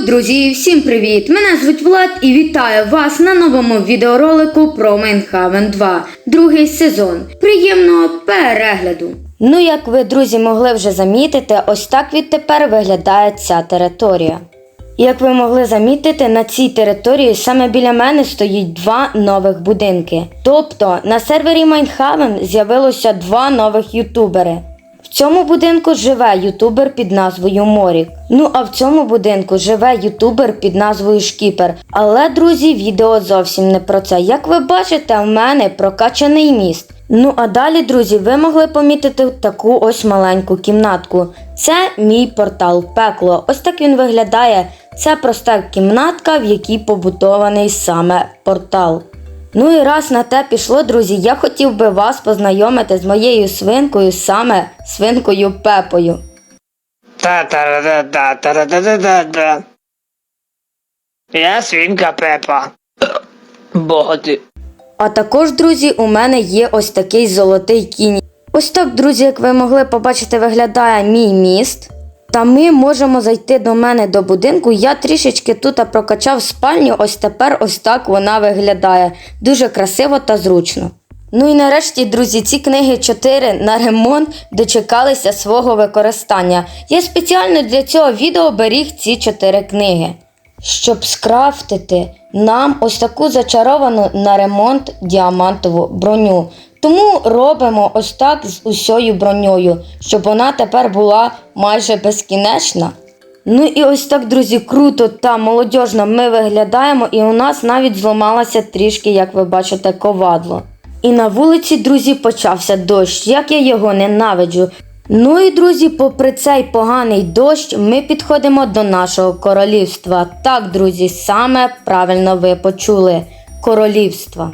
Ой, друзі, всім привіт! Мене звуть Влад і вітаю вас на новому відеоролику про Майнхавен 2, другий сезон. Приємного перегляду! Ну, як ви, друзі, могли вже замітити, ось так відтепер виглядає ця територія. Як ви могли замітити, на цій території саме біля мене стоїть два нових будинки. Тобто на сервері Майнхавен з'явилося два нових ютубери. В цьому будинку живе ютубер під назвою Морік. Ну а в цьому будинку живе ютубер під назвою Шкіпер. Але, друзі, відео зовсім не про це. Як ви бачите, в мене прокачаний міст. Ну а далі, друзі, ви могли помітити таку ось маленьку кімнатку. Це мій портал пекло. Ось так він виглядає. Це проста кімнатка, в якій побудований саме портал. Ну і раз на те пішло, друзі, я хотів би вас познайомити з моєю свинкою, саме свинкою Пепою. Та-та-да-да-та-да-да-да-да. Я свинка Пепа. Боти. А також, друзі, у мене є ось такий золотий кінь. Ось так, друзі, як ви могли побачити, виглядає мій міст. Та ми можемо зайти до мене до будинку. Я трішечки тут прокачав спальню, ось тепер ось так вона виглядає. Дуже красиво та зручно. Ну і нарешті, друзі, ці книги 4 на ремонт дочекалися свого використання. Я спеціально для цього відео беріг ці 4 книги щоб скрафтити нам ось таку зачаровану на ремонт діамантову броню. Тому робимо ось так з усьою броньою, щоб вона тепер була майже безкінечна. Ну і ось так, друзі, круто та молодіжно ми виглядаємо, і у нас навіть зламалося трішки, як ви бачите, ковадло. І на вулиці, друзі, почався дощ, як я його ненавиджу. Ну і друзі, попри цей поганий дощ, ми підходимо до нашого королівства. Так, друзі, саме правильно ви почули королівства.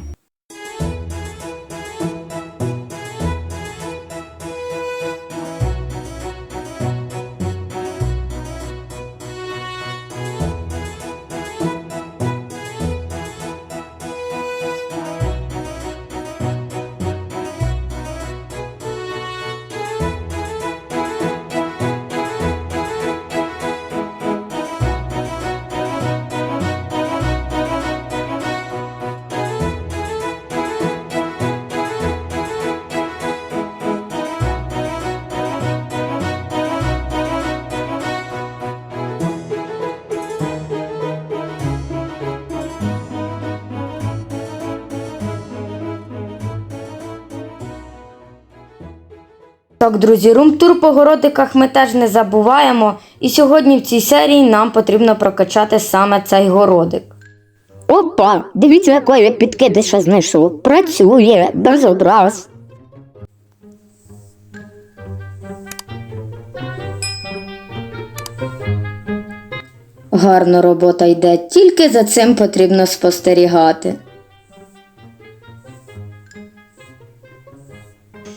Так, друзі, румтур по городиках ми теж не забуваємо. І сьогодні в цій серії нам потрібно прокачати саме цей городик. Опа, дивіться, який я підкидиша знайшов. Працює, без одраз. Гарно робота йде, тільки за цим потрібно спостерігати.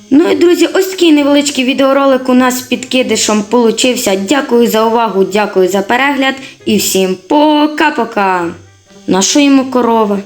Ну і друзі, ось такий невеличкий відеоролик у нас з підкидишем получився. Дякую за увагу, дякую за перегляд і всім пока-пока. Нашуємо корови.